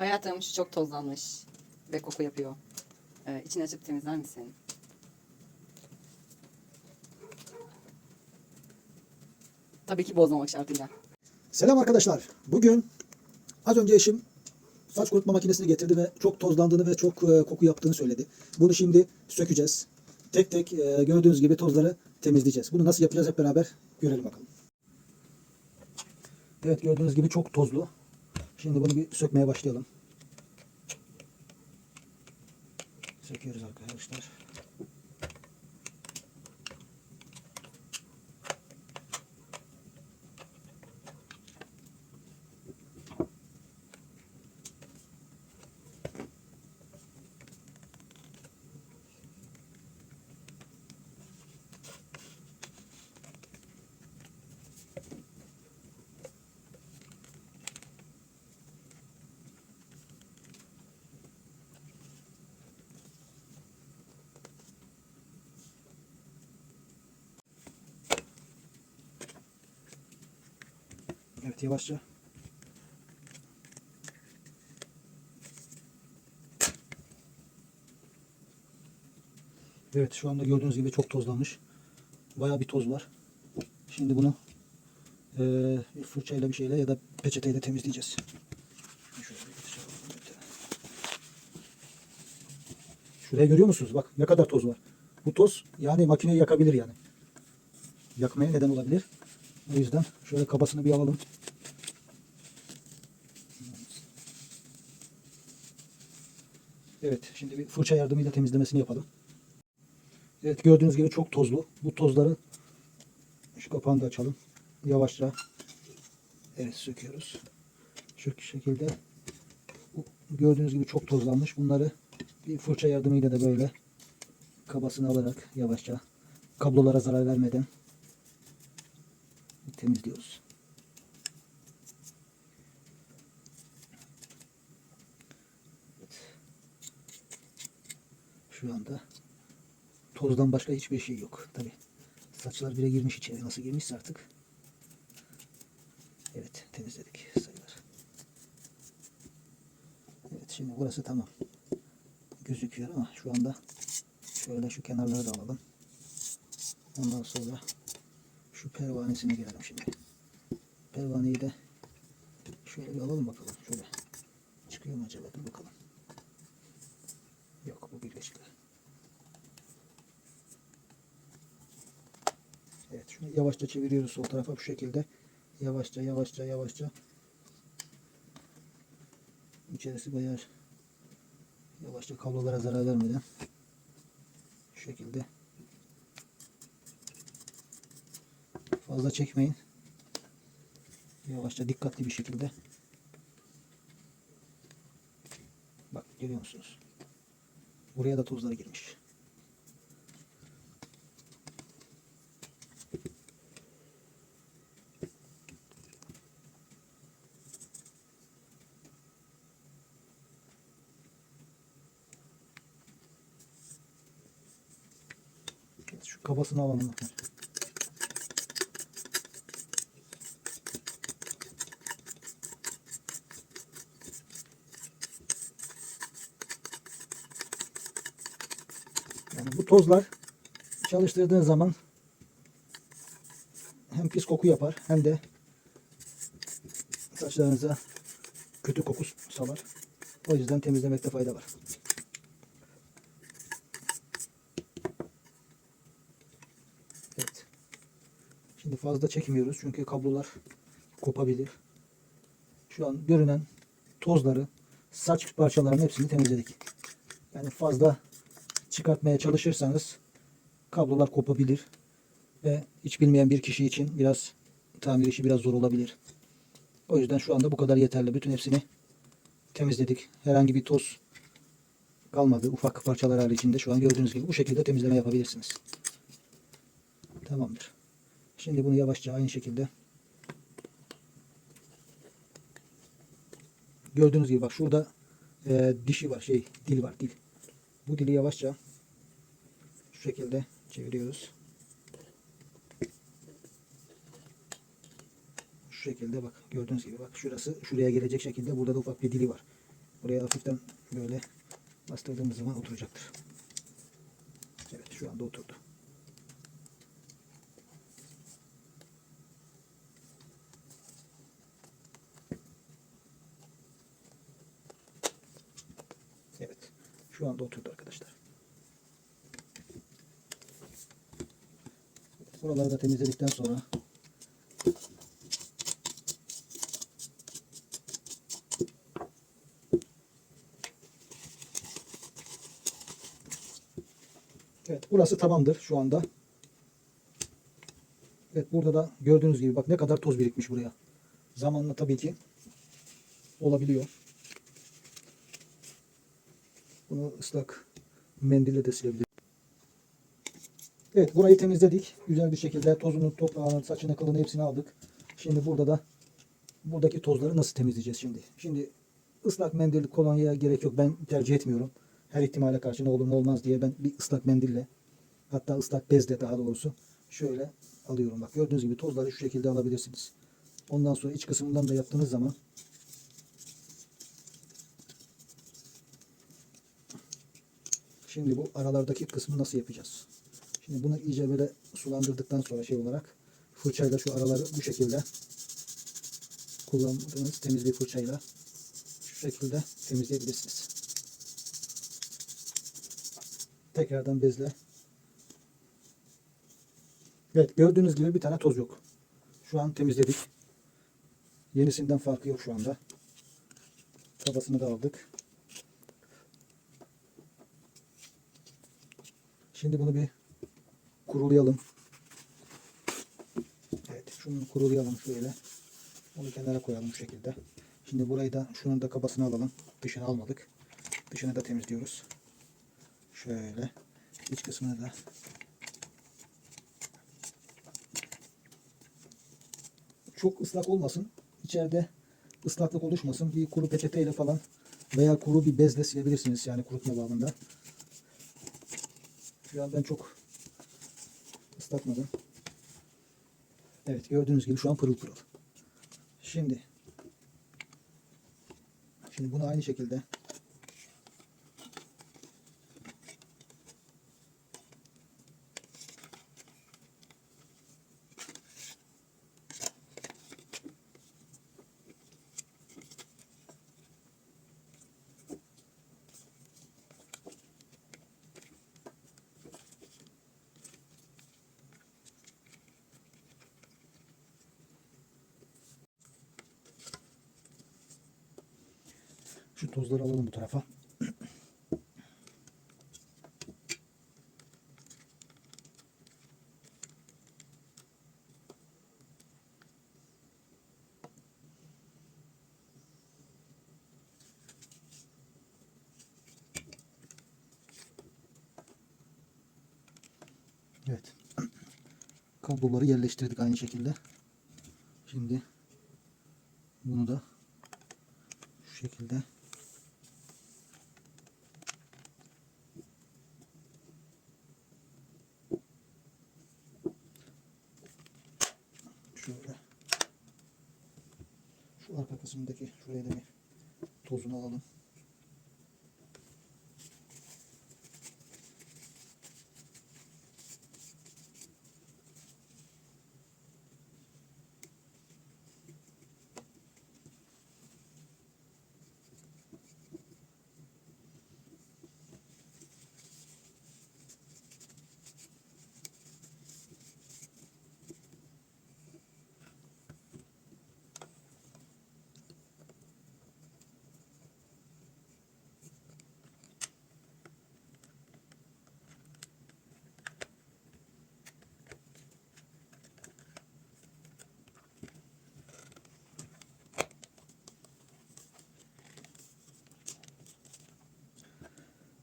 Hayatım şu çok tozlanmış ve koku yapıyor. Ee, içini açıp temizler misin? Tabii ki bozmamak şartıyla. Selam arkadaşlar. Bugün az önce eşim saç kurutma makinesini getirdi ve çok tozlandığını ve çok e, koku yaptığını söyledi. Bunu şimdi sökeceğiz. Tek tek e, gördüğünüz gibi tozları temizleyeceğiz. Bunu nasıl yapacağız hep beraber görelim bakalım. Evet gördüğünüz gibi çok tozlu. Şimdi bunu bir sökmeye başlayalım. Söküyoruz arkadaşlar. Evet yavaşça. Evet şu anda gördüğünüz gibi çok tozlanmış. Bayağı bir toz var. Şimdi bunu eee bir fırçayla bir şeyle ya da peçeteyle temizleyeceğiz. Şuraya görüyor musunuz? Bak ne kadar toz var. Bu toz yani makineyi yakabilir yani. Yakmaya neden olabilir. O yüzden şöyle kabasını bir alalım. Evet, şimdi bir fırça yardımıyla temizlemesini yapalım. Evet, gördüğünüz gibi çok tozlu. Bu tozları şu kapağını da açalım. Yavaşça evet söküyoruz. Şu şekilde gördüğünüz gibi çok tozlanmış. Bunları bir fırça yardımıyla da böyle kabasını alarak yavaşça kablolara zarar vermeden temizliyoruz. Şu anda tozdan başka hiçbir şey yok. Tabi saçlar bile girmiş içeri. Nasıl girmişse artık. Evet temizledik sayılar. Evet şimdi burası tamam. Gözüküyor ama şu anda şöyle şu kenarları da alalım. Ondan sonra şu pervanesine girelim şimdi. Pervaneyi de şöyle bir alalım bakalım. Şöyle çıkıyor mu acaba? Dur bakalım. Yok bu birleşikler. Evet şunu yavaşça çeviriyoruz sol tarafa bu şekilde. Yavaşça yavaşça yavaşça. İçerisi bayağı yavaşça kablolara zarar vermeden şu şekilde Fazla çekmeyin. Yavaşça dikkatli bir şekilde. Bak görüyor musunuz? Buraya da tozlar girmiş. Evet, Şu kabasını alalım. Yani bu tozlar çalıştırdığın zaman hem pis koku yapar hem de saçlarınıza kötü koku salar. O yüzden temizlemekte fayda var. Evet. Şimdi fazla çekmiyoruz çünkü kablolar kopabilir. Şu an görünen tozları, saç parçalarının hepsini temizledik. Yani fazla çıkartmaya çalışırsanız kablolar kopabilir ve hiç bilmeyen bir kişi için biraz tamir işi biraz zor olabilir. O yüzden şu anda bu kadar yeterli. Bütün hepsini temizledik. Herhangi bir toz kalmadı. Ufak parçalar haricinde şu an gördüğünüz gibi bu şekilde temizleme yapabilirsiniz. Tamamdır. Şimdi bunu yavaşça aynı şekilde gördüğünüz gibi bak şurada e, dişi var şey dil var dil. Bu dili yavaşça şu şekilde çeviriyoruz. Şu şekilde bak gördüğünüz gibi bak şurası şuraya gelecek şekilde burada da ufak bir dili var. Buraya hafiften böyle bastırdığımız zaman oturacaktır. Evet şu anda oturdu. Evet. Şu anda oturdu arkadaşlar. Buraları da temizledikten sonra Evet burası tamamdır şu anda. Evet burada da gördüğünüz gibi bak ne kadar toz birikmiş buraya. Zamanla tabii ki olabiliyor. Bunu ıslak mendille de silebiliriz. Evet burayı temizledik. Güzel bir şekilde tozunu, toprağını, saçını, kılını hepsini aldık. Şimdi burada da buradaki tozları nasıl temizleyeceğiz şimdi? Şimdi ıslak mendil kolonyaya gerek yok. Ben tercih etmiyorum. Her ihtimale karşı ne olur ne olmaz diye ben bir ıslak mendille hatta ıslak bezle daha doğrusu şöyle alıyorum. Bak gördüğünüz gibi tozları şu şekilde alabilirsiniz. Ondan sonra iç kısmından da yaptığınız zaman Şimdi bu aralardaki kısmı nasıl yapacağız? Şimdi bunu iyice böyle sulandırdıktan sonra şey olarak fırçayla şu araları bu şekilde kullandığınız temiz bir fırçayla şu şekilde temizleyebilirsiniz. Tekrardan bezle. Evet gördüğünüz gibi bir tane toz yok. Şu an temizledik. Yenisinden farkı yok şu anda. Kabasını da aldık. Şimdi bunu bir kurulayalım. Evet, şunu kurulayalım şöyle. Onu kenara koyalım şu şekilde. Şimdi burayı da şunun da kabasını alalım. Dışını almadık. Dışını da temizliyoruz. Şöyle. iç kısmını da çok ıslak olmasın. İçeride ıslaklık oluşmasın. Bir kuru peçeteyle falan veya kuru bir bezle silebilirsiniz yani kurutma babında. Şu an ben çok ıslatmadım. Evet gördüğünüz gibi şu an pırıl pırıl. Şimdi şimdi bunu aynı şekilde şu tozları alalım bu tarafa. Evet. Kabloları yerleştirdik aynı şekilde. Şimdi bunu da şu şekilde şöyle şu arka kısımdaki şuraya da bir tozunu alalım.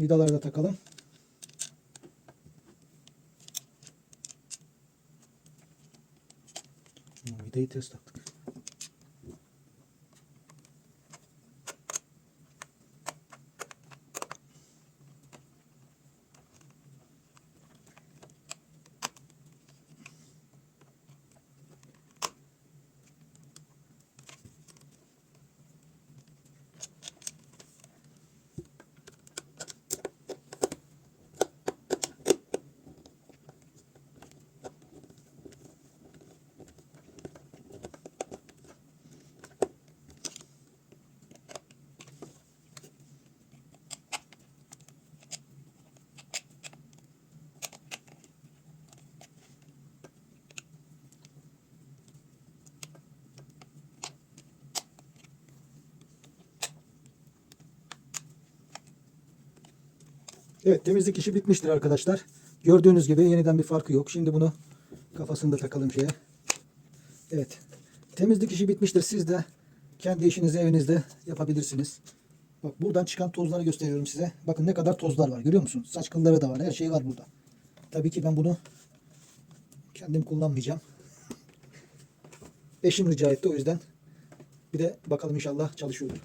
Vidaları da takalım. Vidayı ters taktık. Evet temizlik işi bitmiştir arkadaşlar. Gördüğünüz gibi yeniden bir farkı yok. Şimdi bunu kafasında takalım şeye. Evet. Temizlik işi bitmiştir. Siz de kendi işinizi evinizde yapabilirsiniz. Bak buradan çıkan tozları gösteriyorum size. Bakın ne kadar tozlar var. Görüyor musun? Saç kılları da var. Her şey var burada. Tabii ki ben bunu kendim kullanmayacağım. Eşim rica etti o yüzden. Bir de bakalım inşallah çalışıyordur.